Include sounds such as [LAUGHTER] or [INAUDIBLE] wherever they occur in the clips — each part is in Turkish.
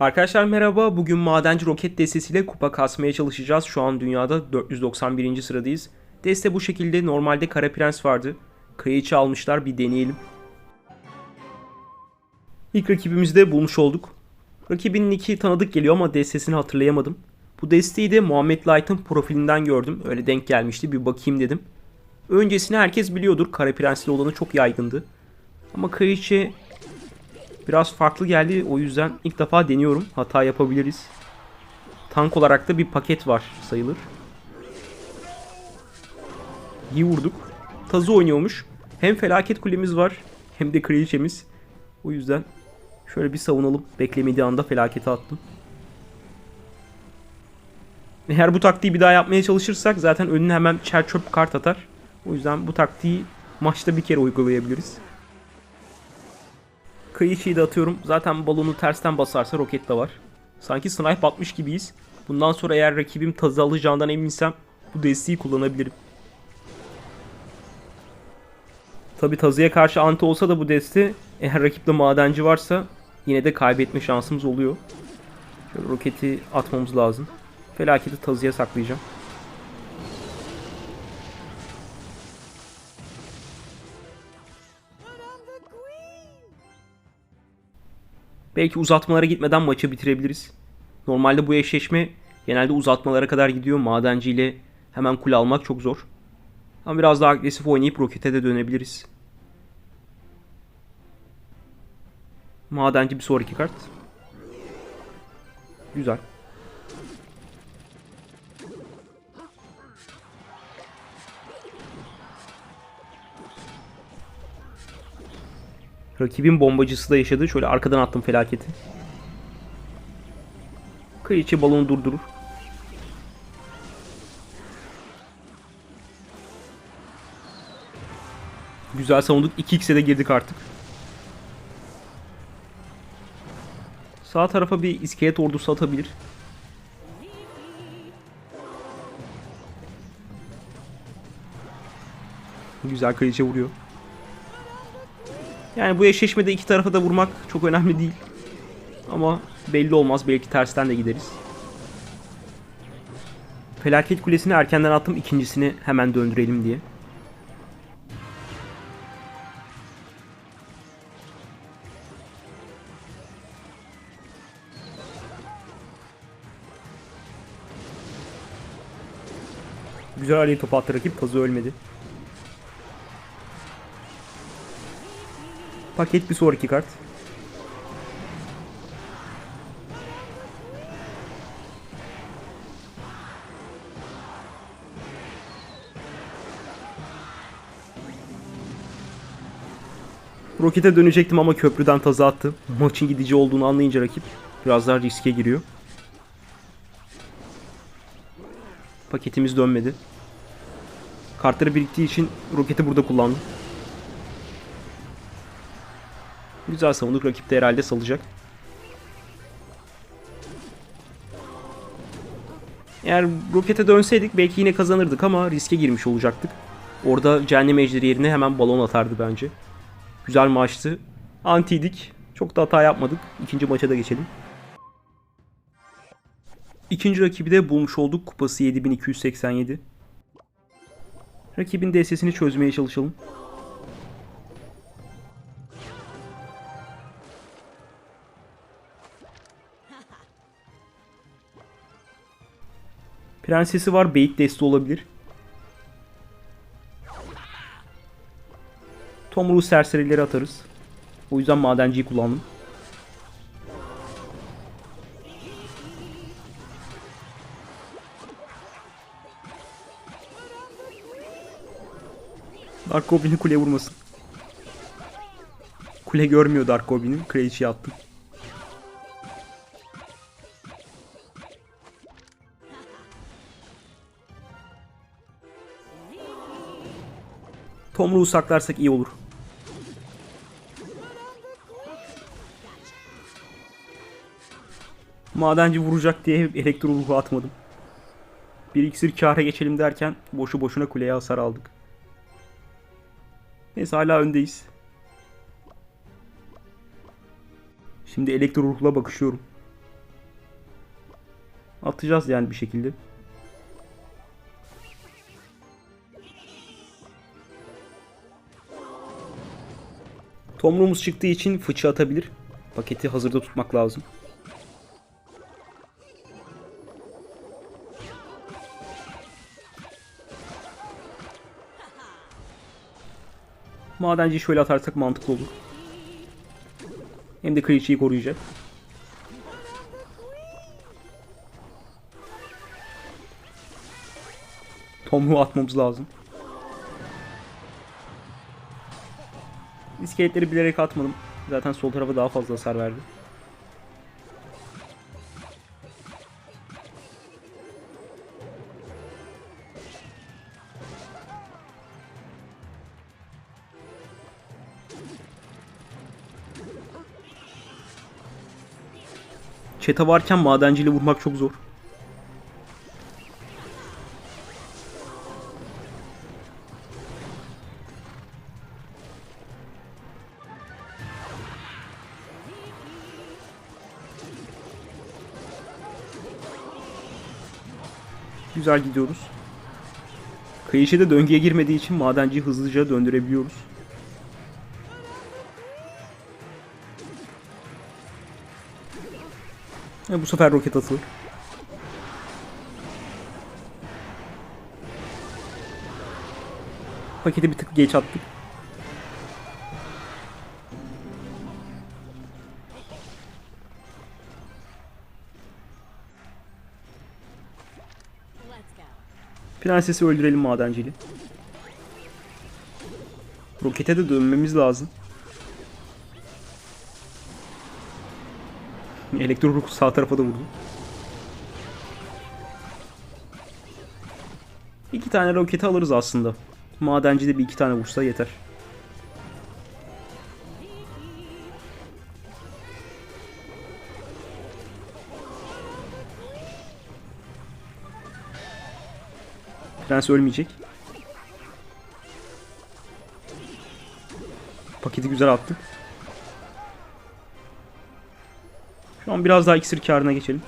Arkadaşlar merhaba. Bugün madenci roket destesiyle kupa kasmaya çalışacağız. Şu an dünyada 491. sıradayız. Deste bu şekilde. Normalde Kara Prens vardı. Kraliçe almışlar. Bir deneyelim. İlk rakibimizi de bulmuş olduk. Rakibinin iki tanıdık geliyor ama destesini hatırlayamadım. Bu desteği de Muhammed Light'ın profilinden gördüm. Öyle denk gelmişti. Bir bakayım dedim. Öncesini herkes biliyordur. Kara Prensli olanı çok yaygındı. Ama Kraliçe biraz farklı geldi. O yüzden ilk defa deniyorum. Hata yapabiliriz. Tank olarak da bir paket var sayılır. İyi vurduk. Tazı oynuyormuş. Hem felaket kulemiz var hem de kraliçemiz. O yüzden şöyle bir savunalım. Beklemediği anda felakete attım. Eğer bu taktiği bir daha yapmaya çalışırsak zaten önüne hemen çer çöp kart atar. O yüzden bu taktiği maçta bir kere uygulayabiliriz. Kıyıçıyı da atıyorum. Zaten balonu tersten basarsa roket de var. Sanki snipe atmış gibiyiz. Bundan sonra eğer rakibim tazı alacağından eminsem bu desteği kullanabilirim. Tabi tazıya karşı anti olsa da bu deste eğer rakipte madenci varsa yine de kaybetme şansımız oluyor. Şöyle roketi atmamız lazım. Felaketi tazıya saklayacağım. Belki uzatmalara gitmeden maçı bitirebiliriz. Normalde bu eşleşme genelde uzatmalara kadar gidiyor. Madenci ile hemen kule almak çok zor. Ama biraz daha agresif oynayıp rokete de dönebiliriz. Madenci bir sonraki kart. Güzel. Rakibin bombacısı da yaşadı. Şöyle arkadan attım felaketi. Kraliçe balonu durdurur. Güzel savunduk. 2x'e de girdik artık. Sağ tarafa bir iskelet ordusu atabilir. Güzel kraliçe vuruyor. Yani bu eşleşmede iki tarafa da vurmak çok önemli değil. Ama belli olmaz. Belki tersten de gideriz. Felaket kulesini erkenden attım. ikincisini hemen döndürelim diye. Güzel aleyh topu attı rakip. Pazı ölmedi. Paket bir sonraki kart. Rokete dönecektim ama köprüden taza attı. Maçın gidici olduğunu anlayınca rakip biraz daha riske giriyor. Paketimiz dönmedi. Kartları biriktiği için roketi burada kullandım. Güzel savunduk. Rakip de herhalde salacak. Eğer rokete dönseydik belki yine kazanırdık ama riske girmiş olacaktık. Orada cehennem ejderi yerine hemen balon atardı bence. Güzel maçtı. Antiydik. Çok da hata yapmadık. İkinci maça da geçelim. İkinci rakibi de bulmuş olduk. Kupası 7287. Rakibin DS'sini çözmeye çalışalım. Prensesi var. Bait desti olabilir. Tomruğu serserileri atarız. O yüzden madenciyi kullandım. Dark Goblin'i kule vurmasın. Kule görmüyor Dark Goblin'i. Kraliçeyi attım. Tomruğu saklarsak iyi olur. Madenci vuracak diye elektro ruhu atmadım. Bir iksir kâra geçelim derken boşu boşuna kuleye hasar aldık. Neyse hala öndeyiz. Şimdi elektro ruhla bakışıyorum. Atacağız yani bir şekilde. Tomruğumuz çıktığı için fıçı atabilir. Paketi hazırda tutmak lazım. Madenci şöyle atarsak mantıklı olur. Hem de Creature'yi koruyacak. Tomruğu atmamız lazım. İskeletleri bilerek atmadım. Zaten sol tarafa daha fazla hasar verdi. Çete varken madenciyle vurmak çok zor. Güzel gidiyoruz. Kayışı da döngüye girmediği için madenciyi hızlıca döndürebiliyoruz. E, bu sefer roket atılır. Paketi bir tık geç attık. Prensesi öldürelim madenciyle. Rokete de dönmemiz lazım. Elektro sağ tarafa da vurdu. İki tane roketi alırız aslında. Madenci de bir iki tane vursa yeter. Prens ölmeyecek. Paketi güzel attık. Şu an biraz daha iksir karına geçelim.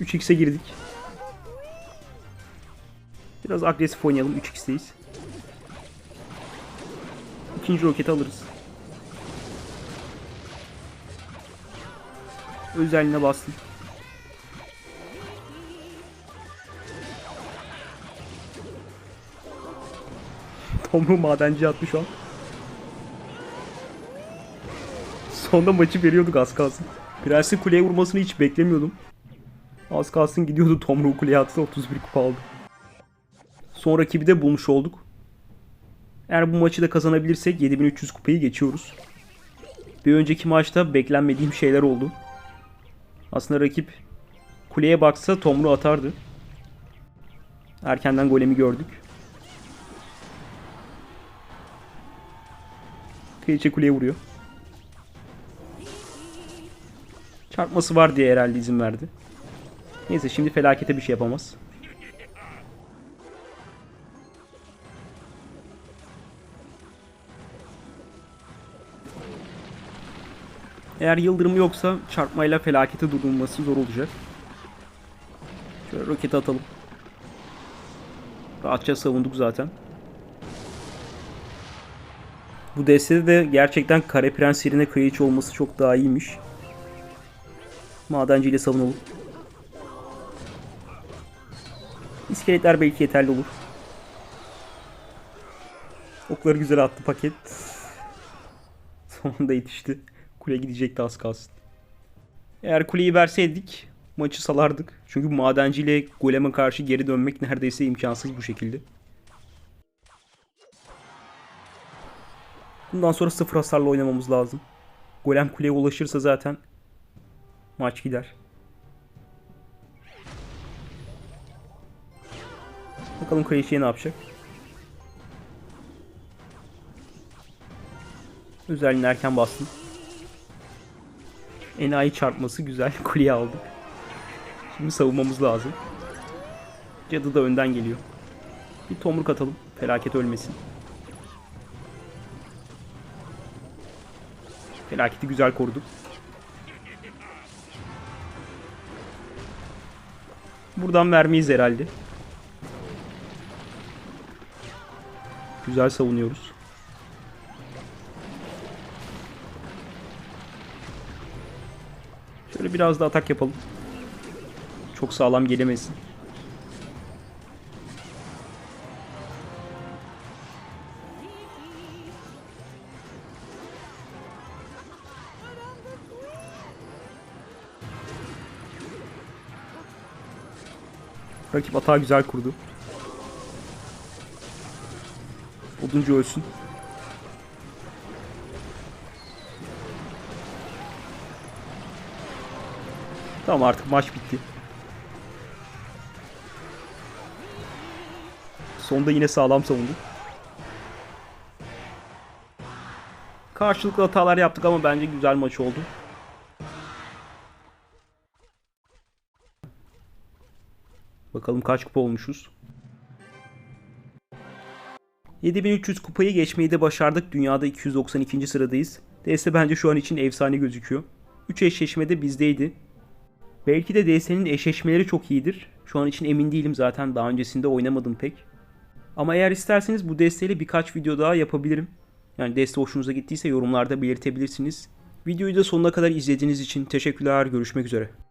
Üç x'e girdik. Biraz agresif oynayalım. 3x'teyiz. İkinci roketi alırız. Özelliğine bastım. Tomru madenci attı şu an. Sonda maçı veriyorduk az kalsın. Prens'in kuleye vurmasını hiç beklemiyordum. Az kalsın gidiyordu Tomru kuleye attı 31 kupa aldı. Son rakibi de bulmuş olduk. Eğer bu maçı da kazanabilirsek 7300 kupayı geçiyoruz. Bir önceki maçta beklenmediğim şeyler oldu. Aslında rakip kuleye baksa Tomru atardı. Erkenden golemi gördük. Kraliçe kuleye vuruyor. Çarpması var diye herhalde izin verdi. Neyse şimdi felakete bir şey yapamaz. Eğer yıldırım yoksa çarpmayla felakete durdurulması zor olacak. Şöyle roketi atalım. Rahatça savunduk zaten. Bu destede de gerçekten Kare Prens yerine Kraliçe olması çok daha iyiymiş. Madenci ile savunalım. İskeletler belki yeterli olur. Okları güzel attı paket. [LAUGHS] Son anda yetişti. Kule gidecekti az kalsın. Eğer kuleyi verseydik maçı salardık. Çünkü madenciyle goleme karşı geri dönmek neredeyse imkansız bu şekilde. Bundan sonra sıfır hasarla oynamamız lazım. Golem kuleye ulaşırsa zaten maç gider. Bakalım Kraliçe'ye ne yapacak? Özelliğini erken bastım. Enayi çarpması güzel. [LAUGHS] Kuleye aldık. Şimdi savunmamız lazım. Cadı da önden geliyor. Bir tomruk atalım. Felaket ölmesin. Felaketi güzel koruduk. Buradan vermeyiz herhalde. Güzel savunuyoruz. Şöyle biraz da atak yapalım. Çok sağlam gelemesin. Rakip atağı güzel kurdu. Oduncu ölsün. Tamam artık maç bitti. Sonda yine sağlam savunduk. Karşılıklı hatalar yaptık ama bence güzel maç oldu. Bakalım kaç kupa olmuşuz. 7300 kupayı geçmeyi de başardık. Dünyada 292. sıradayız. DS bence şu an için efsane gözüküyor. 3 eşleşme de bizdeydi. Belki de DS'nin eşleşmeleri çok iyidir. Şu an için emin değilim zaten daha öncesinde oynamadım pek. Ama eğer isterseniz bu desteğiyle birkaç video daha yapabilirim. Yani deste hoşunuza gittiyse yorumlarda belirtebilirsiniz. Videoyu da sonuna kadar izlediğiniz için teşekkürler. Görüşmek üzere.